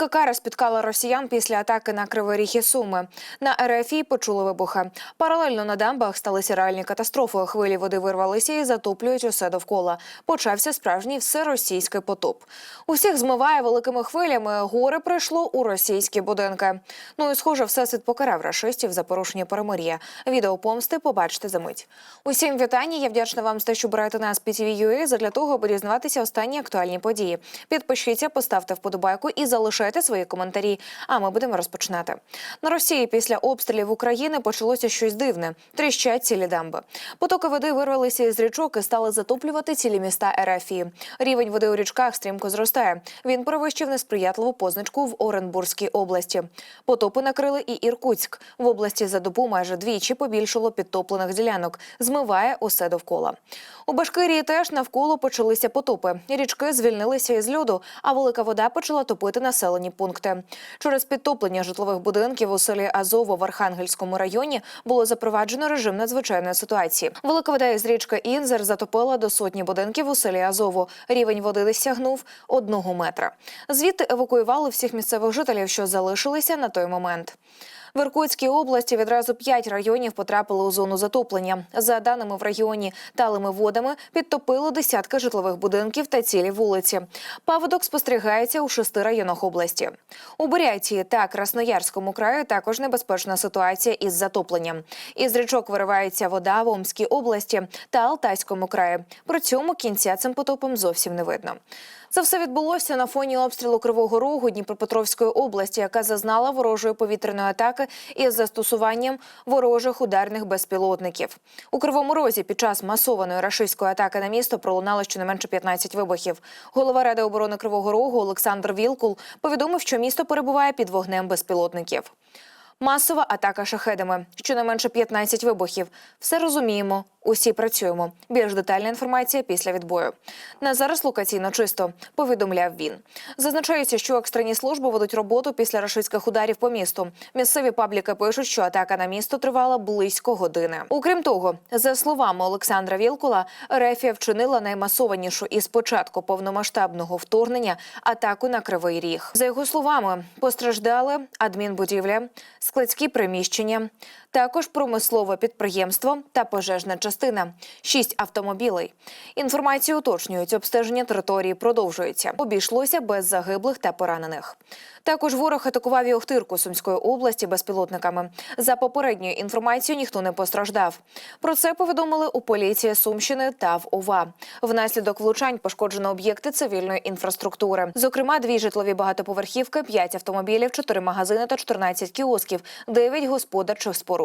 Велика кара спіткала росіян після атаки на Кривий і Суми. На РФІ почули вибухи. Паралельно на дамбах сталися реальні катастрофи. Хвилі води вирвалися і затоплюють усе довкола. Почався справжній всеросійський потоп. Усіх змиває великими хвилями. Горе прийшло у російські будинки. Ну і схоже, всесвіт покарав рашистів за порушення перемир'я. Відео помсти побачите за мить. Усім вітання. Я вдячна вам за те, що берете нас під задля того, аби дізнаватися останні актуальні події. Підпишіться, поставте вподобайку і залишайте свої коментарі. А ми будемо розпочинати. На Росії після обстрілів України почалося щось дивне. Тріщать цілі дамби. Потоки води вирвалися із річок і стали затоплювати цілі міста РФІ. Рівень води у річках стрімко зростає. Він перевищив несприятливу позначку в Оренбурзькій області. Потопи накрили і Іркутськ. В області за добу майже двічі побільшало підтоплених ділянок. Змиває усе довкола. У Башкирії теж навколо почалися потопи. Річки звільнилися із льоду, а велика вода почала топити населені пункти. Через підтоплення житлових будинків у селі Азово в Архангельському районі було запроваджено режим надзвичайної ситуації. Велика вода із річки Інзер затопила до сотні будинків у селі Азово. Рівень води досягнув одного метра. Звідти евакуювали всіх місцевих жителів, що залишилися на той момент. В Іркутській області відразу п'ять районів потрапили у зону затоплення. За даними в регіоні талими водами підтопило десятки житлових будинків та цілі вулиці. Паводок спостерігається у шести районах області. У Бурятії та Красноярському краї також небезпечна ситуація із затопленням. Із річок виривається вода в Омській області та Алтайському краї. При цьому кінця цим потопом зовсім не видно. Це все відбулося на фоні обстрілу Кривого Рогу Дніпропетровської області, яка зазнала ворожої повітряної атаки із застосуванням ворожих ударних безпілотників. У Кривому Розі під час масованої рашистської атаки на місто пролунало щонайменше 15 вибухів. Голова ради оборони Кривого Рогу Олександр Вілкул повідомив, що місто перебуває під вогнем безпілотників. Масова атака шахедами. Щонайменше 15 вибухів. Все розуміємо. Усі працюємо. Більш детальна інформація після відбою. На зараз локаційно чисто повідомляв він. Зазначається, що екстрені служби ведуть роботу після рашистських ударів по місту. Місцеві пабліки пишуть, що атака на місто тривала близько години. Окрім того, за словами Олександра Вілкула, Рефія вчинила наймасованішу із початку повномасштабного вторгнення атаку на кривий ріг. За його словами, постраждали адмінбудівля, складські приміщення, також промислове підприємство та пожежна частина, шість автомобілей. Інформацію уточнюють, обстеження території продовжується. Обійшлося без загиблих та поранених. Також ворог атакував і Охтирку Сумської області безпілотниками. За попередньою інформацією ніхто не постраждав. Про це повідомили у поліції Сумщини та в ОВА. Внаслідок влучань пошкоджено об'єкти цивільної інфраструктури. Зокрема, дві житлові багатоповерхівки, п'ять автомобілів, чотири магазини та 14 кіосків, дев'ять господарчих споруд.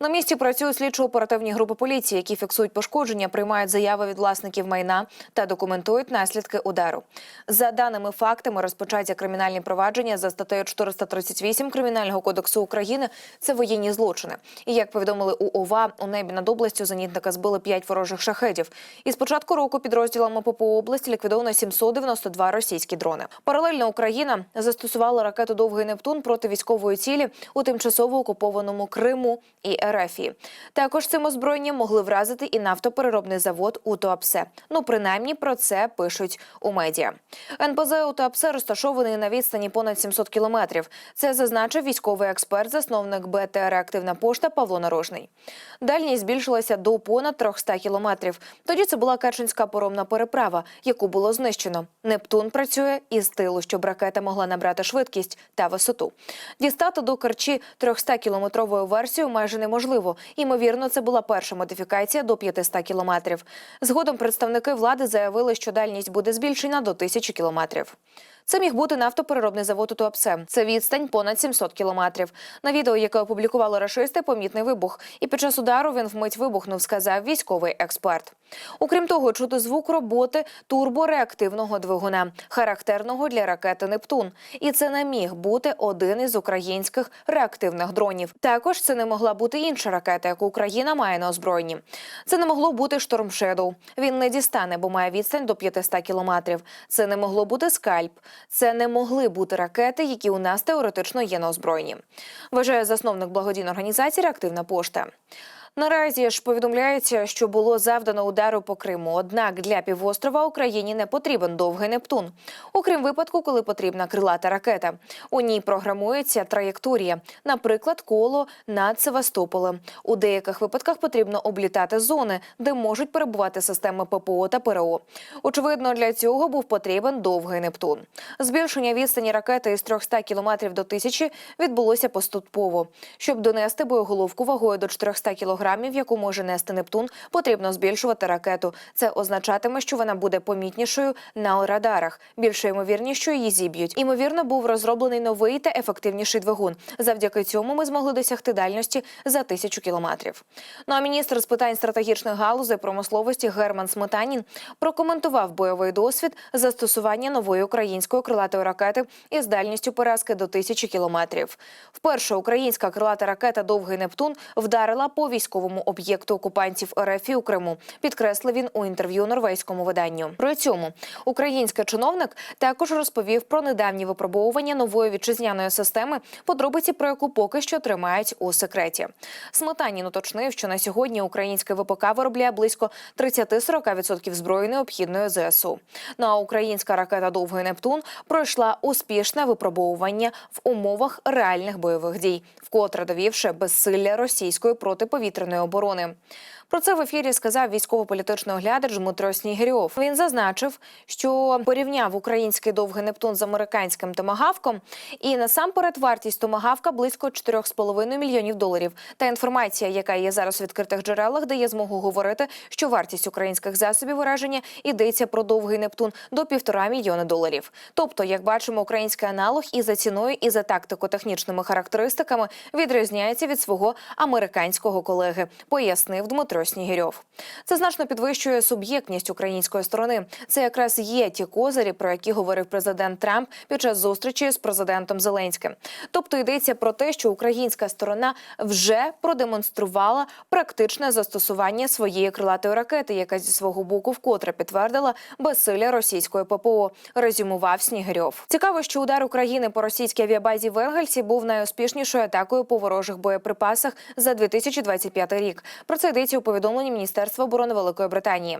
На місці працюють слідчо-оперативні групи поліції, які фіксують пошкодження, приймають заяви від власників майна та документують наслідки удару. За даними фактами, розпочаття кримінальні провадження за статтею 438 Кримінального кодексу України це воєнні злочини. І як повідомили у ОВА, у небі над областю зенітника збили п'ять ворожих шахедів. І з початку року підрозділами ППО області ліквідовано 792 російські дрони. Паралельно Україна застосувала ракету Довгий Нептун проти військової цілі у тимчасово окупованому Криму і Ерефії. Також цим озброєнням могли вразити і нафтопереробний завод у Туапсе. Ну принаймні про це пишуть у медіа. НПЗ у Туапсе розташований на відстані понад 700 кілометрів. Це зазначив військовий експерт, засновник БТ «Реактивна пошта Павло Нарожний. Дальність збільшилася до понад 300 кілометрів. Тоді це була Керченська поромна переправа, яку було знищено. Нептун працює із тилу, щоб ракета могла набрати швидкість та висоту. Дістати до Керчі 300-кілометровою версію майже неможливо. Імовірно, це була перша модифікація до 500 кілометрів. Згодом представники влади заявили, що дальність буде збільшена до 1000 кілометрів. Це міг бути нафтопереробний завод у Туапсе. Це відстань понад 700 кілометрів. На відео, яке опублікували рашисти, помітний вибух. І під час удару він вмить вибухнув, сказав військовий експерт. Окрім того, чути звук роботи турбореактивного двигуна, характерного для ракети Нептун. І це не міг бути один із українських реактивних дронів. Також це не могла бути інша ракета, яку Україна має на озброєнні. Це не могло бути Шторм Шедоу. Він не дістане, бо має відстань до 500 кілометрів. Це не могло бути скальп. Це не могли бути ракети, які у нас теоретично є на озброєнні. Вважає засновник благодійної організації Реактивна пошта. Наразі ж повідомляється, що було завдано удару по Криму. Однак для півострова Україні не потрібен довгий Нептун. Окрім випадку, коли потрібна крилата ракета. У ній програмується траєкторія, наприклад, коло над Севастополем. У деяких випадках потрібно облітати зони, де можуть перебувати системи ППО та ПРО. Очевидно, для цього був потрібен довгий Нептун. Збільшення відстані ракети із 300 кілометрів до тисячі відбулося поступово. Щоб донести боєголовку вагою до 400 кілограмів, яку може нести Нептун, потрібно збільшувати ракету. Це означатиме, що вона буде помітнішою на радарах. Більше ймовірні, що її зіб'ють. Імовірно, був розроблений новий та ефективніший двигун. Завдяки цьому ми змогли досягти дальності за тисячу кілометрів. Ну а міністр з питань стратегічних галузей промисловості Герман Сметанін прокоментував бойовий досвід застосування нової української крилатої ракети із дальністю поразки до тисячі кілометрів. Вперше українська крилата ракета Довгий Нептун вдарила по військовому об'єкту окупантів РФ у Криму. Підкреслив він у інтерв'ю норвезькому виданню. При цьому український чиновник також розповів про недавні випробовування нової вітчизняної системи, подробиці про яку поки що тримають у секреті. Сметанін уточнив, що на сьогодні українське ВПК виробляє близько 30-40% зброї необхідної ЗСУ. Ну а українська ракета Довгий Нептун пройшла успішне випробовування в умовах реальних бойових дій, вкотре довівши безсилля російської протиповітряної оборони. Про це в ефірі сказав військово-політичний оглядач Дмитро Снігирьов. Він зазначив, що порівняв український довгий Нептун з американським томагавком, і насамперед вартість томагавка близько 4,5 мільйонів доларів. Та інформація, яка є зараз у відкритих джерелах, дає змогу говорити, що вартість українських засобів ураження йдеться про довгий Нептун до півтора мільйони доларів. Тобто, як бачимо, український аналог і за ціною, і за тактико-технічними характеристиками відрізняється від свого американського колеги, пояснив Дмитро Снігирьов. Це значно підвищує суб'єктність української сторони. Це якраз є ті козирі, про які говорив президент Трамп під час зустрічі з президентом Зеленським. Тобто йдеться про те, що українська сторона вже продемонструвала практичне застосування своєї крилатої ракети, яка зі свого боку вкотре підтвердила безсилля російської ППО. Резюмував Снігирьов. Цікаво, що удар України по російській авіабазі в був найуспішнішою атакою по ворожих боєприпасах за 2025 рік. Про це йдеться у повідомленні Міністерства оборони Великої Британії.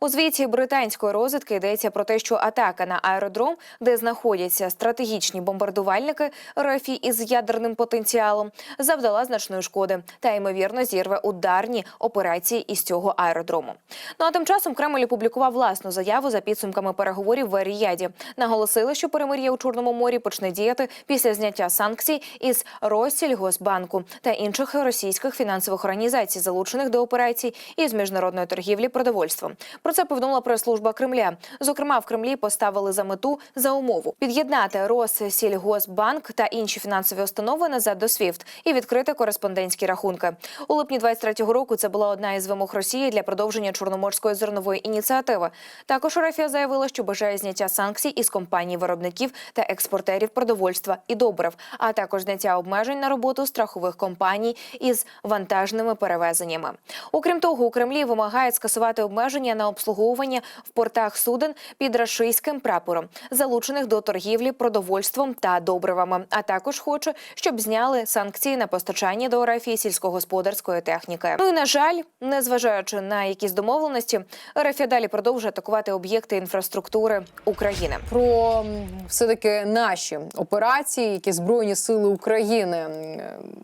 У звіті британської розвідки йдеться про те, що атака на аеродром, де знаходяться стратегічні бомбардувальники РФ із ядерним потенціалом, завдала значної шкоди та ймовірно зірве ударні операції із цього аеродрому. Ну а тим часом Кремль опублікував власну заяву за підсумками переговорів в Ріяді. Наголосили, що перемир'я у Чорному морі почне діяти після зняття санкцій із Россільгосбанку та інших російських фінансових організацій, залучених до операцій із міжнародної торгівлі продовольством. Про це повідомила прес-служба Кремля. Зокрема, в Кремлі поставили за мету за умову під'єднати Россільгосбанк та інші фінансові установи назад до СВІФТ і відкрити кореспондентські рахунки. У липні 23-го року це була одна із вимог Росії для продовження чорноморської зернової ініціативи. Також Рафія заявила, що бажає зняття санкцій із компаній виробників та експортерів продовольства і добрив, а також зняття обмежень на роботу страхових компаній із вантажними перевезеннями. Окрім того, у Кремлі вимагають скасувати обмеження на обслуговування в портах суден під рашистським прапором, залучених до торгівлі продовольством та добривами. А також хоче, щоб зняли санкції на постачання до РФ сільськогосподарської техніки. Ну і на жаль, незважаючи на якісь домовленості, РФ далі продовжує атакувати об'єкти інфраструктури України. про все-таки наші операції, які Збройні сили України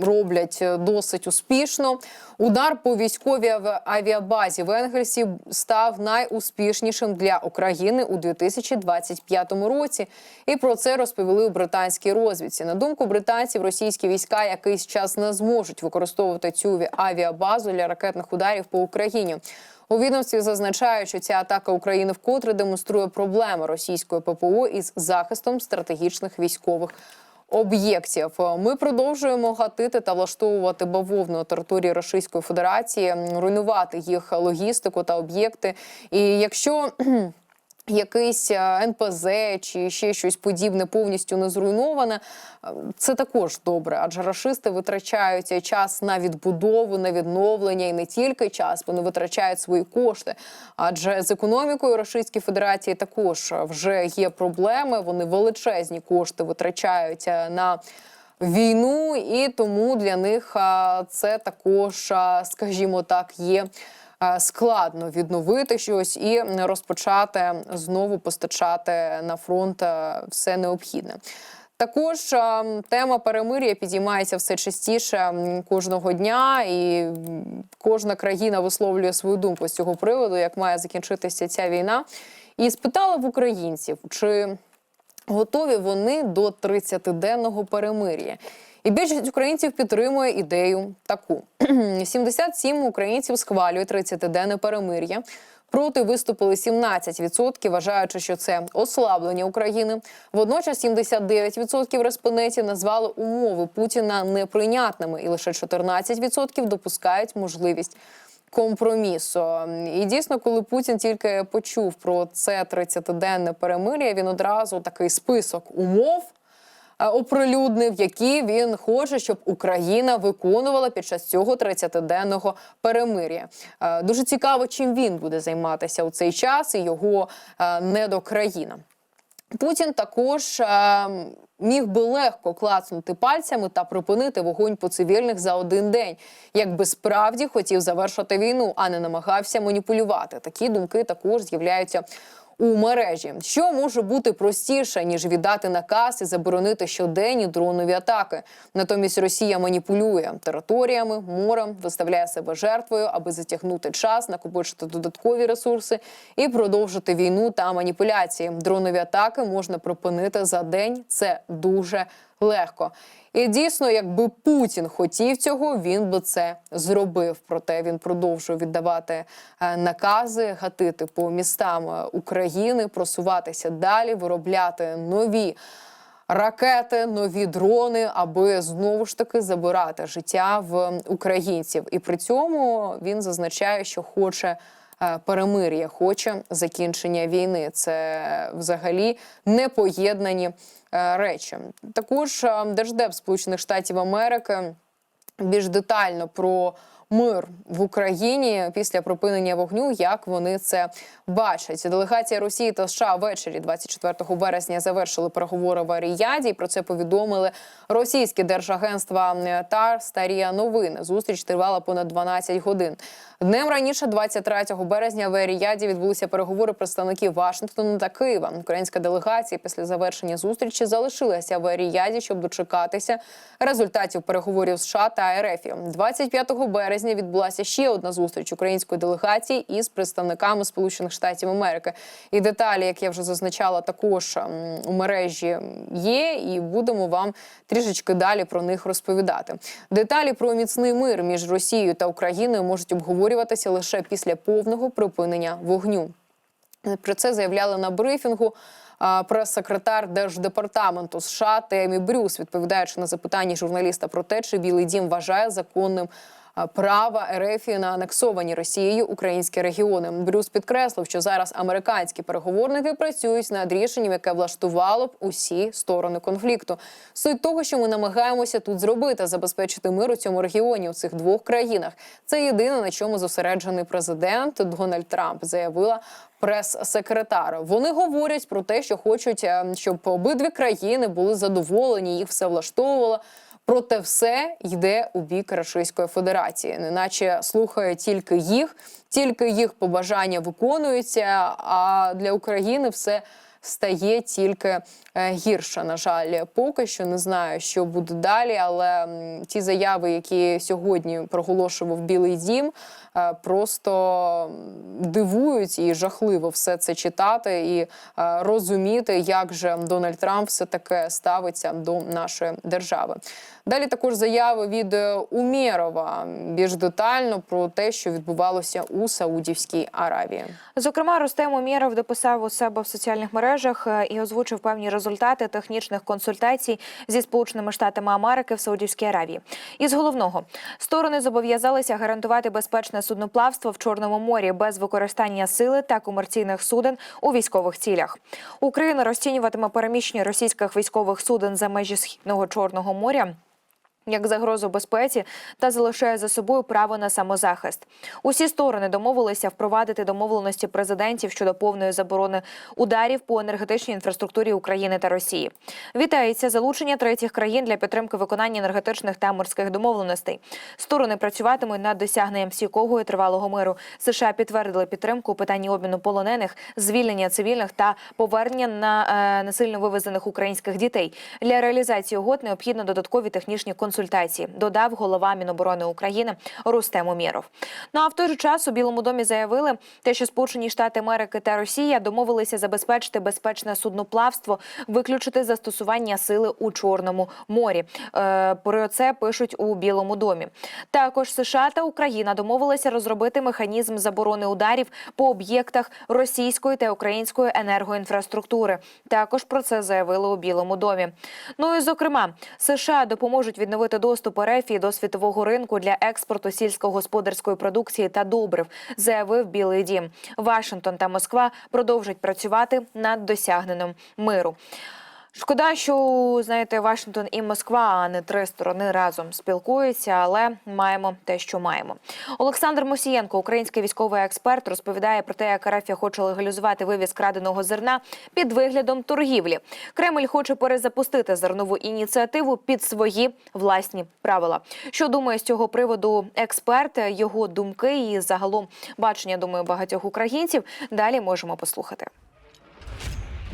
роблять е, досить успішно. Удар по військовій ави- авіабазі в Енгельсі став найуспішнішим для України у 2025 році. І про це розповіли у британській розвідці. На думку британців, російські війська якийсь час не зможуть використовувати цю авіабазу для ракетних ударів по Україні. У відомстві зазначають, що ця атака України вкотре демонструє проблеми російської ППО із захистом стратегічних військових. Об'єктів ми продовжуємо гатити та влаштовувати бавовну на території Російської Федерації, руйнувати їх логістику та об'єкти. І якщо якийсь е, НПЗ чи ще щось подібне повністю не зруйноване, е, це також добре, адже рашисти витрачають час на відбудову, на відновлення і не тільки час, вони витрачають свої кошти. Адже з економікою Російської Федерації також вже є проблеми. Вони величезні кошти витрачають е, на війну, і тому для них це також, скажімо так, є. А, Складно відновити щось і розпочати знову постачати на фронт все необхідне. Також тема перемир'я підіймається все частіше кожного дня, і кожна країна висловлює свою думку з цього приводу, як має закінчитися ця війна. І спитала в українців, чи готові вони до 30-денного перемир'я. І більшість українців підтримує ідею таку: 77 українців схвалюють 30-денне перемир'я. Проти виступили 17%, вважаючи, що це ослаблення України. Водночас 79% респондентів назвали умови Путіна неприйнятними, і лише 14% допускають можливість компромісу. І дійсно, коли Путін тільки почув про це 30-денне перемир'я, він одразу такий список умов оприлюднив, які він хоче, щоб Україна виконувала під час цього 30-денного перемир'я. Е, Дуже цікаво, чим він буде займатися у цей час і його е, недокраїна. Путін також е, міг би легко клацнути пальцями та припинити вогонь по цивільних за один день, якби справді хотів завершити війну, а не намагався маніпулювати. Такі думки також з'являються. У мережі що може бути простіше ніж віддати наказ і заборонити щоденні дронові атаки. Натомість Росія маніпулює територіями, морем, виставляє себе жертвою, аби затягнути час, накопичити додаткові ресурси і продовжити війну та маніпуляції. Дронові атаки можна припинити за день. Це дуже легко. І дійсно, якби Путін хотів цього, він би це зробив. Проте він продовжує віддавати е, накази, гатити по містам е, України, просуватися далі, виробляти нові. Ракети, нові дрони, аби знову ж таки забирати життя в українців, і при цьому він зазначає, що хоче перемир'я, хоче закінчення війни. Це взагалі непоєднані поєднані речі. Також е, держдеп Сполучених Штатів Америки більш детально про мир в Україні після припинення вогню, як вони це бачать. Делегація Росії та США ввечері 24 березня завершили переговори в Аріяді. Про це повідомили російські держагентства ТАР Старія новини. Зустріч тривала понад 12 годин. Днем раніше, 23 березня, в Аріяді відбулися переговори представників Вашингтону та Києва. Українська делегація після завершення зустрічі залишилася в Аріяді, щоб дочекатися результатів переговорів США та РФ. 25 березня відбулася ще одна зустріч української делегації із представниками Сполучених Штатів Америки. І деталі, як я вже зазначала, також у мережі є, і будемо вам трішечки далі про них розповідати. Деталі про міцний мир між Росією та Україною можуть обговорюватися лише після повного припинення вогню. Про це заявляли на брифінгу. Прес-секретар держдепартаменту США Темі Брюс, відповідаючи на запитання журналіста про те, чи Білий Дім вважає законним права РФ на анексовані Росією українські регіони. Брюс підкреслив, що зараз американські переговорники працюють над рішенням, яке влаштувало б усі сторони конфлікту. Суть того, що ми намагаємося тут зробити, забезпечити мир у цьому регіоні у цих двох країнах. Це єдине на чому зосереджений президент Дональд Трамп, заявила прес-секретар. Вони говорять про те, що хочуть, е, щоб обидві країни були задоволені, їх все влаштовувало. Проте все йде у бік Російської Федерації, неначе слухає тільки їх, тільки їх побажання виконуються. А для України все стає тільки е, гірше. На жаль, поки що не знаю, що буде далі. Але ті заяви, які сьогодні проголошував Білий Дім, е, просто дивують і жахливо все це читати і е, розуміти, як же Дональд Трамп все таке ставиться до нашої держави. Далі також заяви від Умєрова більш детально про те, що відбувалося у Саудівській Аравії. Зокрема, Рустем Умєров дописав у себе в соціальних мережах е, і озвучив певні результати технічних консультацій зі Сполученими Штатами Америки в Саудівській Аравії. Із головного сторони зобов'язалися гарантувати безпечне судноплавство в Чорному морі без використання сили та комерційних суден у військових цілях. Україна розцінюватиме переміщення російських військових суден за межі східного Чорного моря як загрозу безпеці та залишає за собою право на самозахист. Усі сторони домовилися впровадити домовленості президентів щодо повної заборони ударів по енергетичній інфраструктурі України та Росії. Вітається залучення третіх країн для підтримки виконання енергетичних та морських домовленостей. Сторони працюватимуть над досягненням стійкого і тривалого миру. США підтвердили підтримку у питанні обміну полонених, звільнення цивільних та повернення на е, насильно вивезених українських дітей. Для реалізації угод необхідно додаткові технічні консультації. Додав голова Міноборони України Рустем Умєров. Ну а в той же час у Білому домі заявили, те, що Сполучені Штати Америки та Росія домовилися забезпечити безпечне судноплавство, виключити застосування сили у Чорному морі. Е, Про це пишуть у Білому домі. Також США та Україна домовилися розробити механізм заборони ударів по об'єктах російської та української енергоінфраструктури. Також про це заявили у Білому домі. Ну і зокрема, США допоможуть відновити доступ РФ до світового ринку для експорту сільськогосподарської продукції та добрив, заявив Білий Дім. Вашингтон та Москва продовжать працювати над досягненим миру. Шкода, що знаєте, Вашингтон і Москва, а не три сторони разом спілкуються, але маємо те, що маємо. Олександр Мосієнко, український військовий експерт, розповідає про те, як Арафія хоче легалізувати вивіз краденого зерна під виглядом торгівлі. Кремль хоче перезапустити зернову ініціативу під свої власні правила. Що думає з цього приводу експерт, його думки і загалом бачення, думаю, багатьох українців. Далі можемо послухати.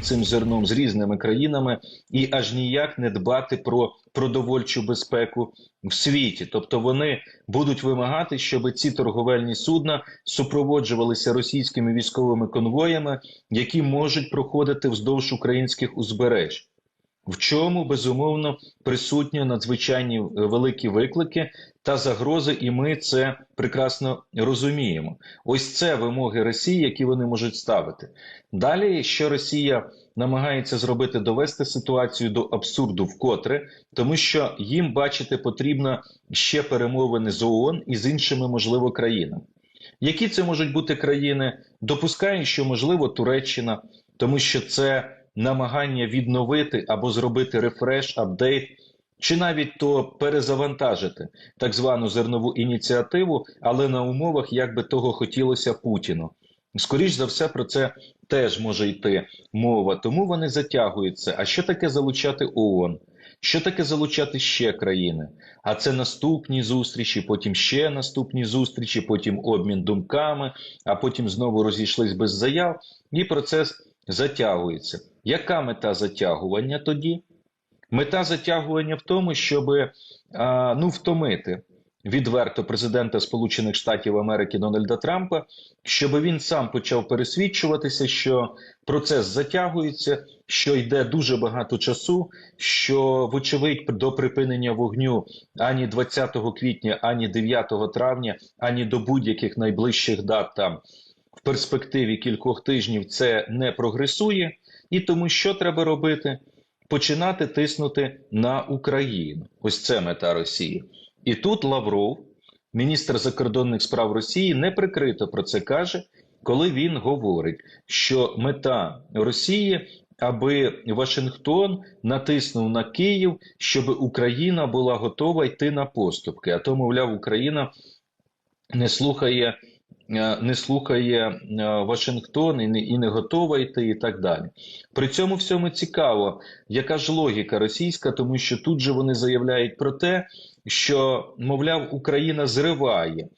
Цим зерном з різними країнами і аж ніяк не дбати про продовольчу безпеку в світі. Тобто вони будуть вимагати, щоб ці торговельні судна супроводжувалися російськими військовими конвоями, які можуть проходити вздовж українських узбереж. В чому безумовно присутні надзвичайні е, великі виклики та загрози, і ми це прекрасно розуміємо. Ось це вимоги Росії, які вони можуть ставити. Далі, що Росія намагається зробити, довести ситуацію до абсурду вкотре, тому що їм бачити потрібно ще перемовини з ООН і з іншими, можливо, країнами. Які це можуть бути країни? Допускаю, що можливо Туреччина, тому що це намагання відновити або зробити рефреш, апдейт, чи навіть то перезавантажити так звану зернову ініціативу, але на умовах, як би того хотілося Путіну. Скоріш за все, про це теж може йти мова, тому вони затягуються. А що таке залучати ООН? Що таке залучати ще країни? А це наступні зустрічі, потім ще наступні зустрічі, потім обмін думками, а потім знову розійшлись без заяв, і процес затягується. Яка мета затягування тоді? Мета затягування в тому, щоб ну, втомити відверто президента Сполучених Штатів Америки Дональда Трампа, щоб він сам почав пересвідчуватися, що процес затягується, що йде дуже багато часу, що, вочевидь, до припинення вогню ані 20 квітня, ані 9 травня, ані до будь-яких найближчих дат там в перспективі кількох тижнів це не прогресує. І тому що треба робити? Починати тиснути на Україну. Ось це мета Росії. І тут Лавров, міністр закордонних справ Росії, неприкрито про це каже, коли він говорить, що мета Росії, аби Вашингтон натиснув на Київ, щоб Україна була готова йти на поступки. А то, мовляв, Україна не слухає. Е, Не слухає е, Вашингтон і не, і не готова йти, і так далі. При цьому всьому цікаво, яка ж логіка російська, тому що тут же вони заявляють про те, що, мовляв, Україна зриває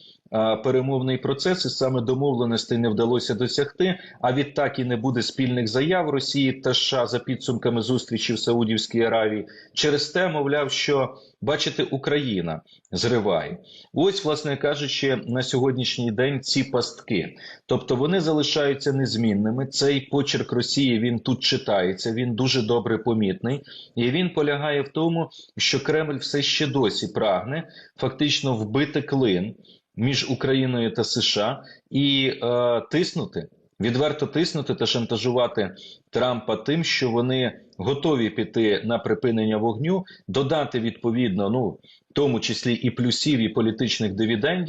перемовний процес, і саме домовленостей не вдалося досягти. А відтак і не буде спільних заяв Росії та США за підсумками зустрічі в Саудівській Аравії. Через те, мовляв, що бачите, Україна зриває. Ось, власне кажучи, на сьогоднішній день ці пастки. Тобто вони залишаються незмінними. Цей почерк Росії він тут читається, він дуже добре помітний, і він полягає в тому, що Кремль все ще досі прагне фактично вбити клин між Україною та США і е, тиснути. Відверто тиснути та шантажувати Трампа тим, що вони готові піти на припинення вогню, додати відповідно, ну в тому числі і плюсів, і політичних дивідендів.